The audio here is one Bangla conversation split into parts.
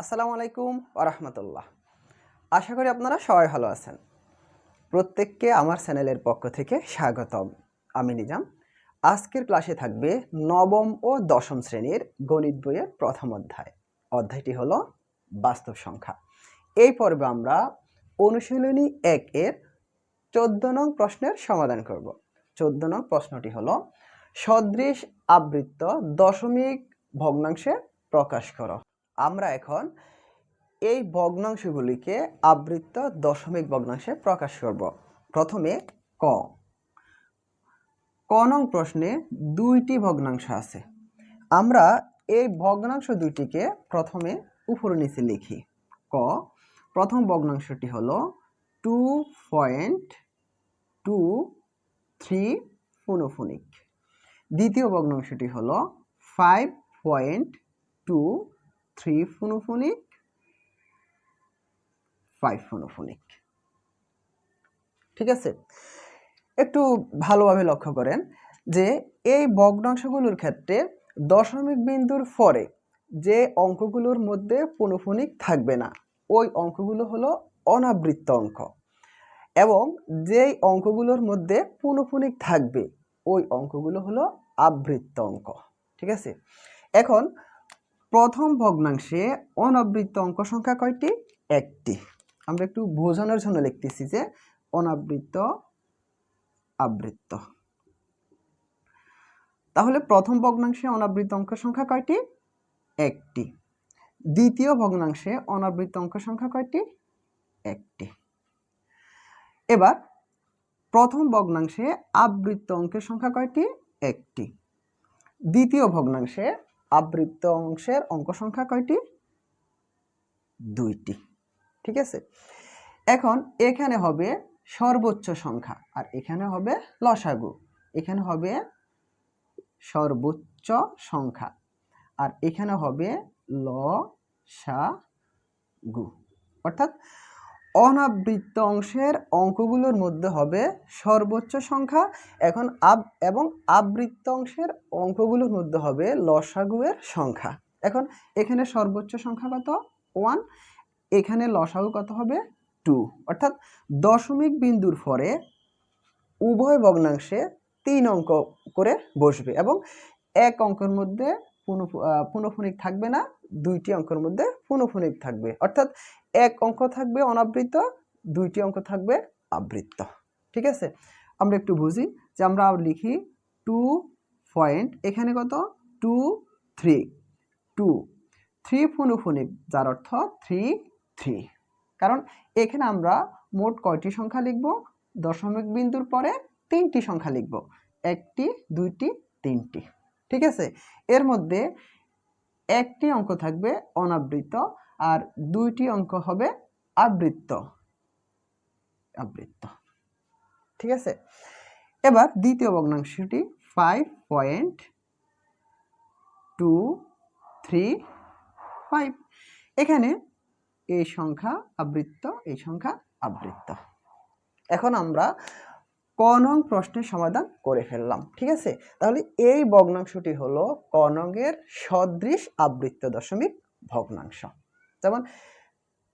আসসালামু আলাইকুম আরহামতুল্লাহ আশা করি আপনারা সবাই ভালো আছেন। প্রত্যেককে আমার চ্যানেলের পক্ষ থেকে স্বাগতম। আমি নিজাম। আজকের ক্লাসে থাকবে নবম ও দশম শ্রেণির গণিত বইয়ের প্রথম অধ্যায়। অধ্যায়টি হলো বাস্তব সংখ্যা। এই পর্বে আমরা অনুশীলনী এক এর চোদ্দ নং প্রশ্নের সমাধান করব। চোদ্দ নং প্রশ্নটি হলো, সদৃশ আবৃত্ত দশমিক ভগ্নাংশে প্রকাশ করো। আমরা এখন এই ভগ্নাংশগুলিকে আবৃত্ত দশমিক ভগ্নাংশে প্রকাশ করব। প্রথমে ক। ক নং প্রশ্নে দুইটি ভগ্নাংশ আছে। আমরা এই ভগ্নাংশ দুইটিকে প্রথমে উপর নিচে লিখি। ক। প্রথম ভগ্নাংশটি হলো টু পয়েন্ট টু থ্রি ফোনোফোনিক দ্বিতীয় ভগ্নাংশটি হলো ফাইভ পয়েন্ট টু থ্রি ফোনোফোনিক ফাইভ ফোনোফোনিক ঠিক আছে? একটু ভালোভাবে লক্ষ্য করেন যে এই ভগ্নাংশগুলোর ক্ষেত্রে দশমিক বিন্দুর পরে যে অঙ্কগুলোর মধ্যে পনুফোনিক থাকবে না, ওই অঙ্কগুলো হলো অনাবৃত্ত অঙ্ক। এবং যেই অঙ্কগুলোর মধ্যে পনুফোনিক থাকবে, ওই অঙ্কগুলো হলো আবৃত্ত অঙ্ক। ঠিক আছে? এখন প্রথম ভগ্নাংশে অনাবৃত্ত অঙ্ক সংখ্যা কয়টি? একটি। আমরা একটু বোঝানোর জন্য লিখতেছি যে অনাবৃত্ত, আবৃত্ত। তাহলে প্রথম ভগ্নাংশে অনাবৃত্ত অঙ্ক সংখ্যা কয়টি? একটি। দ্বিতীয় ভগ্নাংশে অনাবৃত্ত অঙ্ক সংখ্যা কয়টি? একটি। এবার প্রথম ভগ্নাংশে আবৃত্ত অঙ্কের সংখ্যা কয়টি? একটি। দ্বিতীয় ভগ্নাংশে আবৃত্ত অংশের অঙ্ক সংখ্যা কয়টি? দুইটি। ঠিক আছে? এখন এখানে হবে সর্বোচ্চ সংখ্যা আর এখানে হবে লসাগু। এখানে হবে সর্বোচ্চ সংখ্যা আর এখানে হবে ল সা গু অর্থাৎ অনাবৃত্ত অংশের অঙ্কগুলোর মধ্যে হবে সর্বোচ্চ সংখ্যা, এখন আব, এবং আবৃত্ত অংশের অঙ্কগুলোর মধ্যে হবে লসাগুয়ের সংখ্যা। এখন এখানে সর্বোচ্চ সংখ্যা কত? ওয়ান। এখানে লসাগু কত হবে? টু। অর্থাৎ দশমিক বিন্দুর পরে উভয় ভগ্নাংশে তিন অঙ্ক করে বসবে এবং এক অঙ্কের মধ্যে পুনঃ পুনঃফনিক থাকবে না, দুইটি অঙ্কের মধ্যে পুনঃফনিক থাকবে। অর্থাৎ এক অঙ্ক থাকবে অনাবৃত, দুইটি অঙ্ক থাকবে আবৃত্ত। ঠিক আছে? আমরা একটু বুঝি যে আমরা লিখি টু পয়েন্ট এখানে কত? টু থ্রি টু থ্রি পুনঃফনিক যার অর্থ থ্রি থ্রি কারণ এখানে আমরা মোট কয়টি সংখ্যা লিখব? দশমিক বিন্দুর পরে তিনটি সংখ্যা লিখব। একটি, দুইটি, তিনটি। ঠিক আছে? এর মধ্যে একটি অঙ্ক থাকবে অনাবৃত আর দুইটি অঙ্ক হবে আবৃত্ত। আবৃত্ত। ঠিক আছে? এবার দ্বিতীয় ভগ্নাংশটি five point two three five এখানে এই সংখ্যা আবৃত্ত, এই সংখ্যা আবৃত্ত। এখন আমরা ক নং প্রশ্নের সমাধান করে ফেললাম। ঠিক আছে? তাহলে এই ভগ্নাংশটি হলো ক নংয়ের সদৃশ আবৃত্ত দশমিক ভগ্নাংশ। যেমন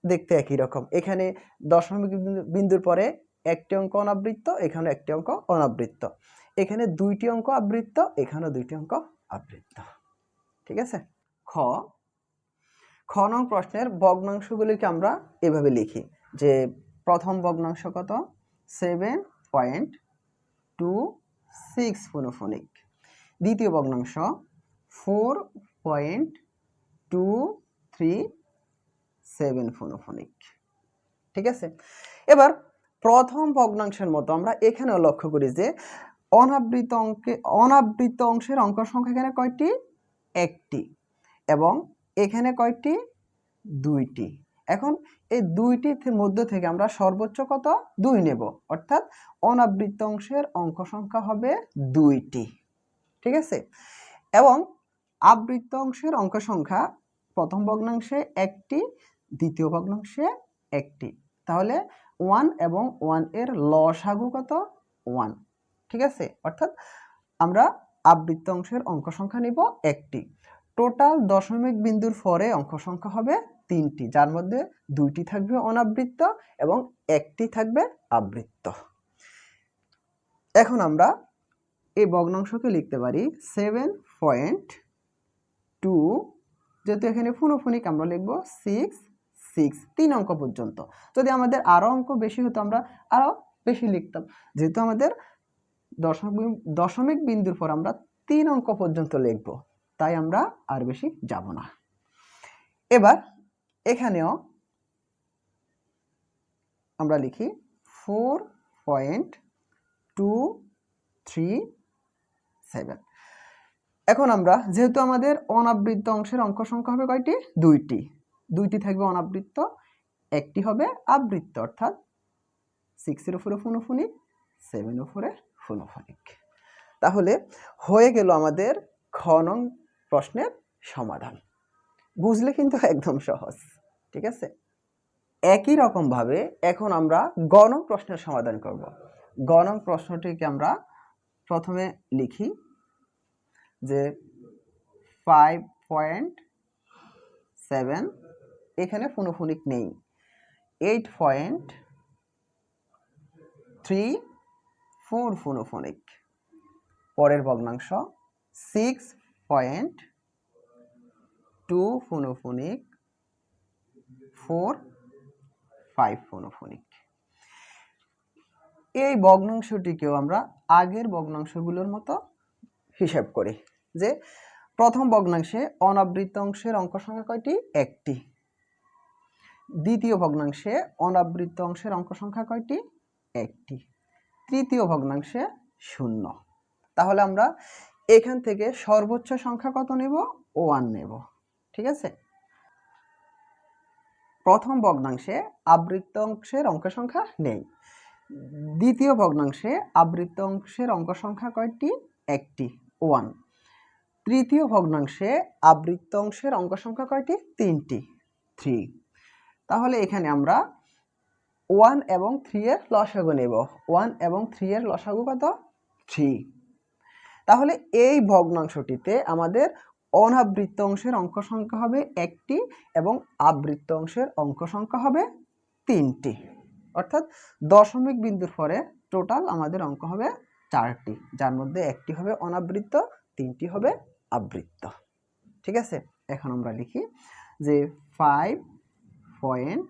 দেখতে একই রকম। এখানে দশমিক বিন্দুর পরে একটি অঙ্ক অনাবৃত্ত এখানে একটি অঙ্ক অনাবৃত্ত। এখানে দুইটি অঙ্ক আবৃত্ত, এখানেও দুইটি অঙ্ক আবৃত্ত। ঠিক আছে? খ। খ নং প্রশ্নের ভগ্নাংশগুলিকে আমরা এভাবে লিখি যে প্রথম ভগ্নাংশ কত? সেভেন পয়েন্ট টু সিক্স ফোনোফোনিক দ্বিতীয় ভগ্নাংশ four point two three seven ফোনোফোনিক। ঠিক আছে? এবার প্রথম ভগ্নাংশের মতো আমরা এখানেও লক্ষ্য করি যে অনাবৃত অঙ্কে, অনাবৃত অংশের অঙ্ক সংখ্যা এখানে কয়টি? একটি। এবং এখানে কয়টি? দুইটি। এখন এই দুইটির মধ্য থেকে আমরা সর্বোচ্চ কত? দুই নেব। অর্থাৎ অনাবৃত অংশের অঙ্ক সংখ্যা হবে দুইটি। ঠিক আছে? এবং আবৃত্ত অংশের অঙ্ক সংখ্যা প্রথম ভগ্নাংশে একটি দ্বিতীয় ভগ্নাংশে একটি। তাহলে ওয়ান এবং ওয়ানের লসাগু কত? ওয়ান ঠিক আছে? অর্থাৎ আমরা আবৃত্ত অংশের অঙ্ক সংখ্যা নিব একটি। টোটাল দশমিক বিন্দুর পরে অঙ্ক সংখ্যা হবে তিনটি, যার মধ্যে দুইটি থাকবে অনাবৃত্ত এবং একটি থাকবে আবৃত্ত। এখন আমরা এই ভগ্নাংশকে লিখতে পারি সেভেন পয়েন্ট টু যেহেতু এখানে ফোনোফোনিক আমরা লিখব সিক্স সিক্স তিন অঙ্ক পর্যন্ত। যদি আমাদের আরও অঙ্ক বেশি হতো, আমরা আরও বেশি লিখতাম। যেহেতু আমাদের দশমিক দশমিক বিন্দুর পর আমরা তিন অঙ্ক পর্যন্ত লিখব, তাই আমরা আর বেশি যাব না। এবার এখানেও আমরা লিখি four point two three seven এখন আমরা, যেহেতু আমাদের অনাবৃত্ত অংশের অঙ্ক সংখ্যা হবে কয়টি? দুইটি। দুইটি থাকবে অনাবৃত্ত, একটি হবে আবৃত্ত, অর্থাৎ সিক্সের উপরে ফোনোফোনিক সেভেন উপরে ফোনোফোনিক তাহলে হয়ে গেল আমাদের খ নং প্রশ্নের সমাধান। বুঝলে কিন্তু একদম সহজ, ঠিক আছে? একই রকমভাবে এখন আমরা গণং প্রশ্নের সমাধান করব। গণং প্রশ্নটিকে আমরা প্রথমে লিখি যে ফাইভ পয়েন্ট সেভেন এখানে ফোনোফোনিক নেই। এইট পয়েন্ট থ্রি ফোর ফোনোফোনিক। পরের ভগ্নাংশ। সিক্স পয়েন্ট টু ফোনোফোনিক। ফোর ফাইভ ফোনোফোনিক। এই ভগ্নাংশটিকেও আমরা আগের ভগ্নাংশগুলোর মতো হিসাব করি যে প্রথম ভগ্নাংশে অনাবৃত অংশের অঙ্ক সংখ্যা কয়টি? একটি। দ্বিতীয় ভগ্নাংশে অনাবৃত অংশের অঙ্ক সংখ্যা কয়টি? একটি। তৃতীয় ভগ্নাংশে শূন্য। তাহলে আমরা এখান থেকে সর্বোচ্চ সংখ্যা কত নেব? ওয়ান নেব। ঠিক আছে? প্রথম ভগ্নাংশে আবৃত্ত অংশের অঙ্ক সংখ্যা নেই। দ্বিতীয় ভগ্নাংশে আবৃত্ত অংশের অঙ্ক সংখ্যা কয়টি? একটি। ওয়ান। তৃতীয় ভগ্নাংশে আবৃত্ত অংশের অঙ্ক সংখ্যা কয়টি? তিনটি। থ্রি। তাহলে এখানে আমরা ওয়ান এবং থ্রি এর লসাগু নেব। ওয়ান এবং থ্রি এর লসাগু কত? থ্রি তাহলে এই ভগ্নাংশটিতে আমাদের অনাবৃত্ত অংশের অঙ্ক সংখ্যা হবে একটি এবং আবৃত্ত অংশের অঙ্ক সংখ্যা হবে তিনটি। অর্থাৎ দশমিক বিন্দুর পরে টোটাল আমাদের অঙ্ক হবে চারটি, যার মধ্যে একটি হবে অনাবৃত্ত, তিনটি হবে আবৃত্ত। ঠিক আছে? এখন আমরা লিখি যে ফাইভ পয়েন্ট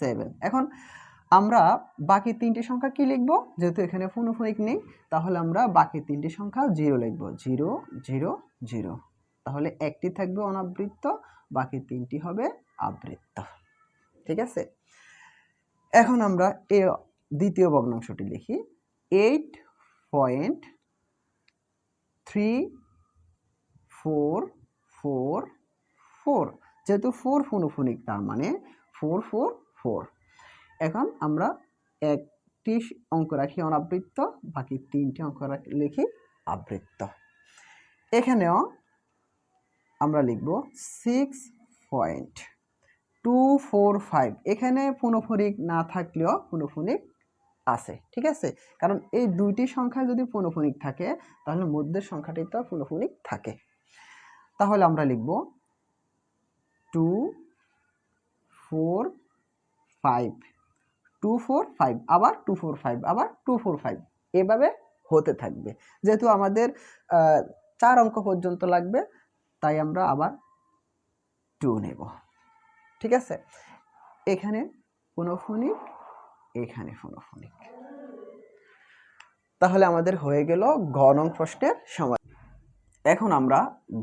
সেভেন। এখন আমরা বাকি তিনটি সংখ্যা কি লিখব? যেহেতু এখানে ফোনোফোনিক নেই, তাহলে আমরা বাকি তিনটি সংখ্যা জিরো লিখব। Zero zero zero. তাহলে একটি থাকবে অনাবৃত্ত, বাকি তিনটি হবে আবৃত্ত। ঠিক আছে? এখন আমরা এ দ্বিতীয় ভগ্নাংশটি লিখি। Eight point three four four four. যেহেতু ফোর ফোনোফোনিক তার মানে ফোর ফোর ফোর এখন আমরা একটি অঙ্ক রাখি, অনাবৃত্ত। বাকি তিনটি অঙ্ক রাখি- লিখি আবৃত্ত। এখানেও আমরা লিখব six point two four five এখানে ফোনোফোনিক না থাকলেও ফোনোফোনিক আছে, ঠিক আছে? কারণ এই দুইটি সংখ্যা যদি ফোনোফোনিক থাকে, তাহলে মধ্যের সংখ্যাটি তো ফোনোফোনিক থাকে। তাহলে আমরা লিখব two four five, two four five, আবার টু ফোর ফাইভ, আবার টু ফোর ফাইভ এভাবে হতে থাকবে। যেহেতু আমাদের চার অঙ্ক পর্যন্ত লাগবে, তাই আমরা আবার টু নেব। ঠিক আছে? এখানে ফোনোফোনিক এখানে ফোনোফোনিক তাহলে আমাদের হয়ে গেল ঘ নং প্রশ্নের সমাধান। এখন আমরা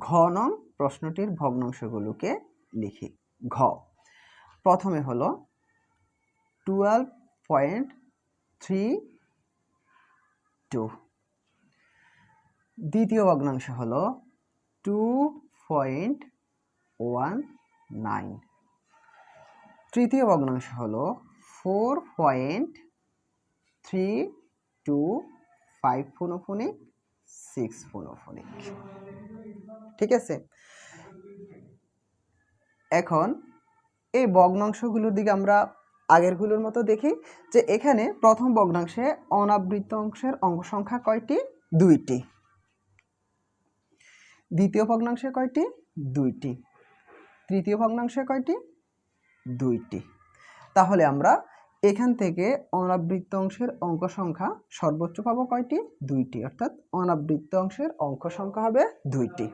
ঘ নং প্রশ্নটির ভগ্নাংশগুলোকে লিখি। ঘ। প্রথমে হলো টুয়েলভ পয়েন্ট থ্রি টু দ্বিতীয় ভগ্নাংশ হলো টু পয়েন্ট ওয়ান নাইন তৃতীয় ভগ্নাংশ হলো four point three two five ফোনোফোনিক six ফোনোফোনিক ঠিক আছে? এখন এই ভগ্নাংশগুলোর দিকে আমরা আগেরগুলোর মতো দেখি যে এখানে প্রথম ভগ্নাংশে অনাবৃত অংশের অঙ্ক সংখ্যা কয়টি? দুইটি। দ্বিতীয় ভগ্নাংশে কয়টি? দুইটি। তৃতীয় ভগ্নাংশে কয়টি? দুইটি। তাহলে আমরা এখান থেকে অনাবৃত্ত অংশের অঙ্ক সংখ্যা সর্বোচ্চ পাবো কয়টি? দুইটি। অর্থাৎ অনাবৃত্ত অংশের অঙ্ক সংখ্যা হবে দুইটি।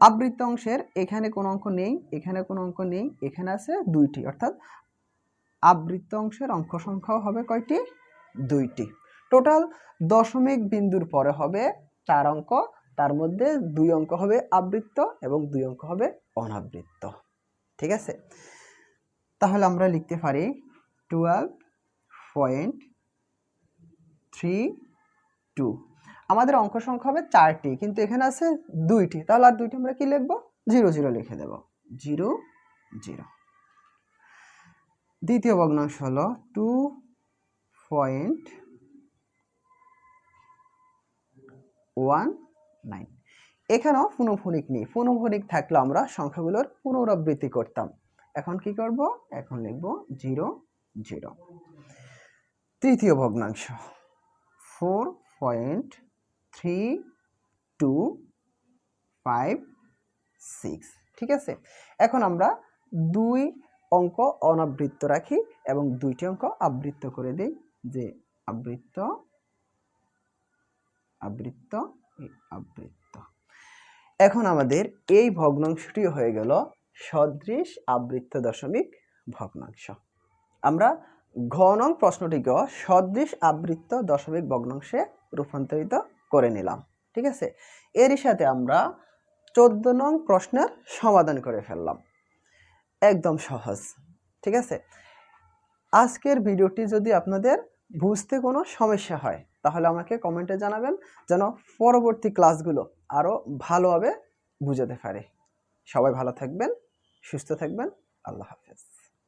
আবৃত্ত অংশের এখানে কোনো অঙ্ক নেই, এখানে কোনো অঙ্ক নেই, এখানে আছে দুইটি। অর্থাৎ আবৃত্ত অংশের অঙ্ক সংখ্যাও হবে কয়টি? দুইটি। টোটাল দশমিক বিন্দুর পরে হবে চার অঙ্ক, তার মধ্যে দুই অঙ্ক হবে আবৃত্ত এবং দুই অঙ্ক হবে অনাবৃত্ত। ঠিক আছে? তাহলে আমরা লিখতে পারি টুয়েলভ পয়েন্ট থ্রি টু আমাদের অঙ্ক সংখ্যা হবে চারটি, কিন্তু এখানে আছে দুইটি। তাহলে আর দুইটি আমরা কি লিখব? জিরো জিরো লিখে দেব। Zero zero. দ্বিতীয় ভগ্নাংশ হলো টু পয়েন্ট ওয়ান নাইন। এখানেও পুনঃফনিক নেই। পুনঃফনিক থাকলে আমরা সংখ্যাগুলোর পুনরাবৃত্তি করতাম। এখন কি করব? এখন লিখব জিরো জিরো। তৃতীয় ভগ্নাংশ। Four point three two five six ঠিক আছে? এখন আমরা দুই অঙ্ক অনাবৃত্ত রাখি এবং দুইটি অঙ্ক আবৃত্ত করে দিই। যে আবৃত্ত আবৃত্ত আবৃত্ত। এখন আমাদের এই ভগ্নাংশটি হয়ে গেল সদৃশ আবৃত্ত দশমিক ভগ্নাংশ। আমরা ঘ নং প্রশ্নটিকেও সদৃশ আবৃত্ত দশমিক ভগ্নাংশে রূপান্তরিত করে নিলাম, ঠিক আছে? এরই সাথে আমরা চোদ্দ নং প্রশ্নের সমাধান করে ফেললাম। একদম সহজ, ঠিক আছে? আজকের ভিডিওটি যদি আপনাদের বুঝতে কোনো সমস্যা হয়, তাহলে আমাকে কমেন্টে জানাবেন, যেন পরবর্তী ক্লাসগুলো আরও ভালোভাবে বুঝাতে পারে। সবাই ভালো থাকবেন, সুস্থ থাকবেন, আল্লাহ হাফেজ।